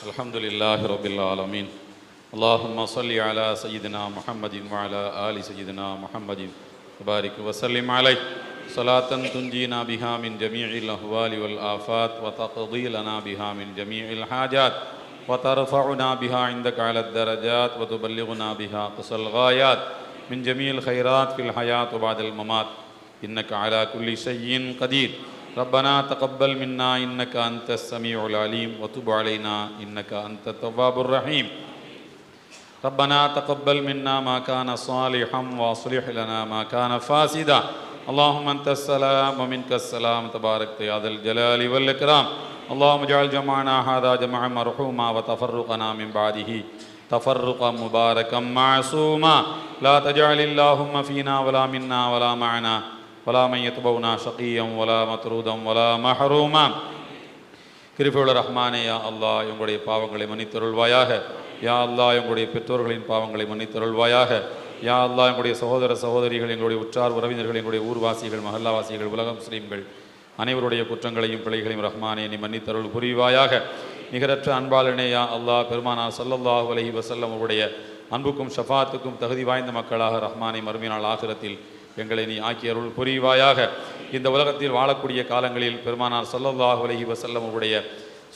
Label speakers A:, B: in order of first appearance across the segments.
A: الحمد لله رب العالمين. اللهم صل على سيدنا محمد وعلى آل سيدنا محمد. وبارك وسلم عليه. صلاة تنجينا بها من جميع الأهوال والآفات وتقضي لنا بها من جميع الحاجات. وترفعنا بها عندك على الدرجات وتبلغنا بها قصى الغايات. من جميع الخيرات في الحياة وبعد الممات. إنك على كل شيء قدير. ربنا تقبل منا إنك أنت السميع العليم وتب علينا إنك أنت التواب الرحيم. ربنا تقبل منا ما كان صالحا واصلح لنا ما كان فاسدا. اللهم أنت السلام ومنك السلام. تبارك يا ذا الجلال والإكرام. اللهم اجعل جمعنا هذا جمعا مرحوما وتفرقنا من بعده. تفرقا مباركا معصوما. لا تجعل اللهم فينا ولا منا ولا معنا. ولا من يتبعنا شقيا ولا مطرودا ولا محروما கிருபையுள்ள ரஹ்மானே யா அல்லாஹ் எங்களுடைய பாவங்களை மன்னித்தருள்வாயாக யா அல்லாஹ் எங்களுடைய பெற்றோர்களின் பாவங்களை மன்னித்தருள்வாயாக யா அல்லாஹ் எங்களுடைய சகோதர சகோதரிகள் எங்களுடைய உற்றார் உறவினர்கள் எங்களுடைய ஊர்வாசிகள் மஹல்லாவாசிகள் உலக முஸ்லீம்கள் அனைவருடைய குற்றங்களையும் பிழைகளையும் ரஹ்மானே நீ மன்னித்தருள் புரிவாயாக நிகரற்ற அன்பாளனே யா அல்லாஹ் பெருமானார் ஸல்லல்லாஹு அலைஹி வஸல்லம் அவருடைய அன்புக்கும் ஷஃபாத்துக்கும் தகுதி வாய்ந்த மக்களாக ரஹ்மானை மறுமையினால் ஆகிரத்தில் எங்களை நீ ஆக்கிய அருள் புரிவாயாக. இந்த உலகத்தில் வாழக்கூடிய காலங்களில் பெருமானார் ஸல்லல்லாஹு அலைஹி வசல்லம் அவருடைய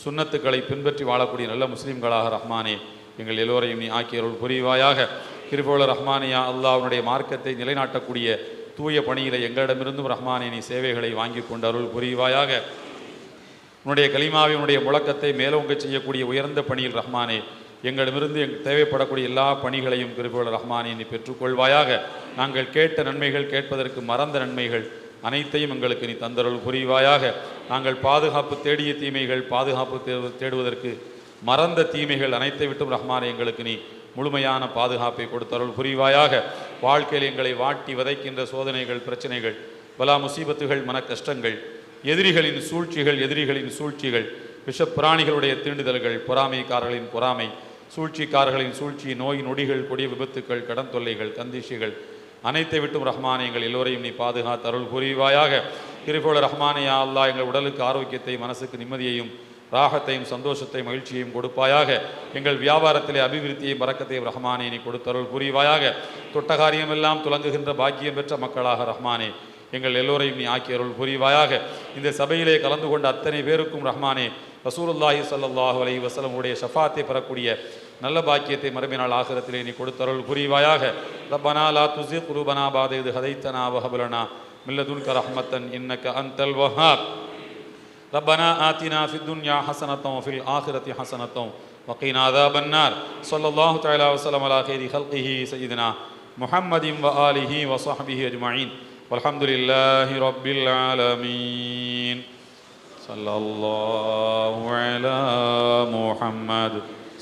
A: சுன்னத்துக்களை பின்பற்றி வாழக்கூடிய நல்ல முஸ்லீம்களாக ரஹ்மானே எங்கள் எல்லோரையும் நீ ஆக்கிய அருள் புரிவாயாக. கிருபோல ரஹ்மானியா அல்லாஹனுடைய மார்க்கத்தை நிலைநாட்டக்கூடிய தூய பணியில எங்களிடமிருந்தும் ரஹ்மானே நீ சேவைகளை வாங்கி கொண்டு அருள் புரிவாயாக. உன்னுடைய கலிமாவை உன்னுடைய முழக்கத்தை மேலோங்க செய்யக்கூடிய உயர்ந்த பணியில் ரஹ்மானே எங்களிடமிருந்து எங் தேவைப்படக்கூடிய எல்லா பணிகளையும் கிருபோல ரஹ்மானே நீ பெற்றுக்கொள்வாயாக. நாங்கள் கேட்ட நன்மைகள் கேட்பதற்கு மறந்த நன்மைகள் அனைத்தையும் எங்களுக்கு நீ தந்தருள் புரிவாயாக. நாங்கள் பாதுகாப்பு தேடிய தீமைகள் பாதுகாப்பு தேடுவதற்கு மறந்த தீமைகள் அனைத்தை விட்டும் ரஹ்மானே எங்களுக்கு நீ முழுமையான பாதுகாப்பை கொடுத்தருள் புரிவாயாக. வாழ்க்கையில் எங்களை வாட்டி வதைக்கின்ற சோதனைகள் பிரச்சனைகள் பலா முசீபத்துகள் மன கஷ்டங்கள் எதிரிகளின் சூழ்ச்சிகள் எதிரிகளின் சூழ்ச்சிகள் விஷப்பிராணிகளுடைய தீண்டுதல்கள் பொறாமைக்காரர்களின் பொறாமை சூழ்ச்சிக்காரர்களின் சூழ்ச்சி நோய் நொடிகள் கொடிய விபத்துக்கள் கடன் தொல்லைகள் கந்திஷிகள் அனைத்தை விட்டும் ரஹ்மானே எங்கள் எல்லோரையும் நீ பாதுகாத்து அருள் புரிவாயாக. கிருபோல ரஹ்மானியா அல்லா எங்கள் உடலுக்கு ஆரோக்கியத்தை மனசுக்கு நிம்மதியையும் ராகத்தையும் சந்தோஷத்தையும் மகிழ்ச்சியையும் கொடுப்பாயாக. எங்கள் வியாபாரத்திலே அபிவிருத்தியையும் பறக்கத்தையும் ரஹ்மானே நீ கொடுத்தருள் புரிவாயாக. தொட்டகாரியமெல்லாம் துலங்குகின்ற பாக்கியம் பெற்ற மக்களாக ரஹ்மானே எங்கள் எல்லோரையும் நீ ஆக்கி அருள் புரிவாயாக. இந்த சபையிலே கலந்து கொண்ட அத்தனை பேருக்கும் ரஹ்மானே ரசூலுல்லாஹி சல்லாஹூ அலி வசலமுடைய ஷஃபாத்தை பெறக்கூடிய நல்ல பாக்கியத்தை மறுமை நாள் ஆகிரத்திலே நீ கொடுத்தருள் புரிவாயாக ரப்பனா லா துஸி குலூபனா பாத இது ஹதைத்தனா வஹபலனா மில்லதுன்க ரஹ்மத்தன் இன்னக அன்தல் வஹாப் ربنا آتنا في الدنيا حسنة وفي الآخرة حسنة وقنا عذاب النار صلى الله تعالى وسلم على خير خلقه سيدنا محمد وآله وصحبه أجمعين والحمد لله رب العالمين صلى الله على محمد